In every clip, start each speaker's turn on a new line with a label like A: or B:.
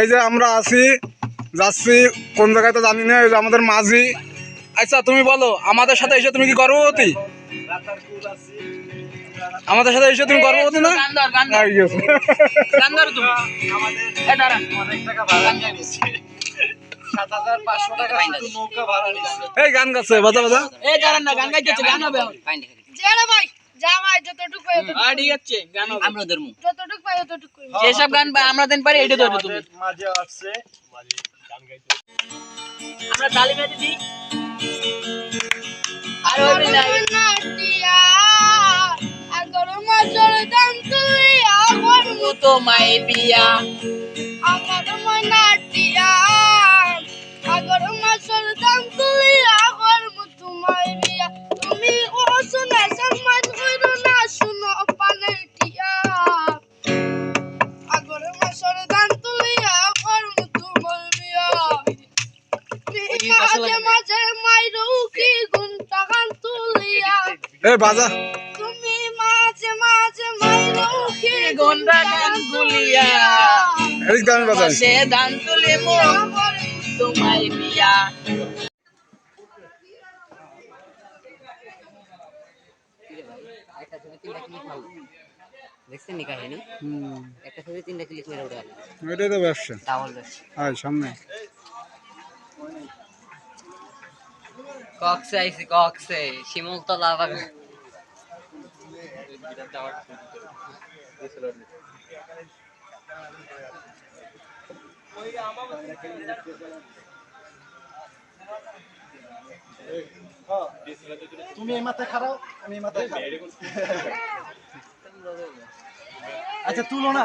A: এই যে আমরা আছি যাচ্ছি কোন জায়গায় তো জানি না এই যে আমাদের মাঝি। আচ্ছা তুমি বলো আমাদের সাথে এসে তুমি কি গর্ভবতী? আমাদের সাথে এসে তুমি গর্ভবতী না?
B: গান গান
A: গেছে।
B: গান।
A: এই গান গাচ্ছে বাজা বাজা।
B: এ দাঁড়ান না, গান গাইতেছে, গান হবে।
C: ভাই জামাই যতটুকু পাই
B: হ্যাঁ, ঠিক আছে, গান হবে।
C: যতটুকু পাই ততটুকু
B: যেসব গান বা- আমরা দেন পারি এটা ধরবে তুমি আমরা তালি বেঁধে দিই। আর হবে না
C: নাটিয়া আগর মাসর দাম তুলিয়া গরম
B: ও মাই বিয়া।
C: আগর নাটিয়া মাঝে মাঝে মাইরো কি তুলিয়া
A: এই বাজা
C: তুমি মাঝে মাঝে মাইরো কি
B: গন্ডা গান গুলিয়া
A: এই গান বাজাই
B: সে দান তুলে মো তোমায় বিয়া
D: দেখছেন নি কাহিনী একটা ছবি তিনটা ক্লিক মেরে উঠে গেল
A: এটাই তো ব্যবসা।
D: ডাবল ব্যবসা
A: আয় সামনে।
D: কক্সে কক্সে। শিমুলতলা বাগান
E: তুমি এই মাথায় খারাও আমি এই মাথায় খারাও আচ্ছা তুলো না।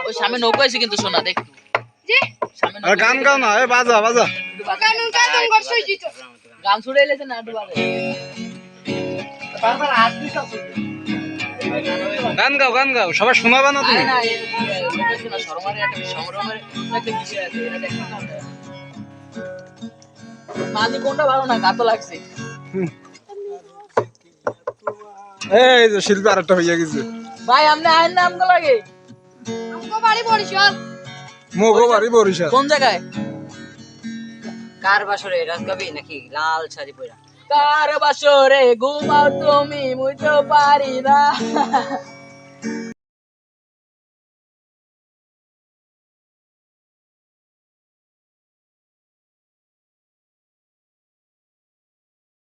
B: ওই সামনে নৌকা আছে কিন্তু শোনা দেখ
A: আর গান গাও না এ বাজা বাজা।
C: করছই জিতো
B: গান ছুড়ে এলেছে না দুবারে?
E: বারবার হাত দিতে
A: গান গাও গান গাও সবাই শোনাবা না তুমি?
B: না না শর্মারে একটা সংগ্রামের একটা বিষয় আছে এটা দেখতে না। মাঝে কোনটা ভালো না গাতো লাগছে।
A: এই যে শিল্পী আরেকটা হইয়া গেছে।
B: ভাই আপনি আইন নাম গো লাগে?
C: আমগো বাড়ি বরিশাল।
A: মোগো বাড়ি বরিশাল।
B: কোন জায়গায়?
D: কার বাসরে? রাজগাবি নাকি লাল শাড়ি পরা
B: কার বাসরে ঘুমাও তুমি? মুই তো পারি না।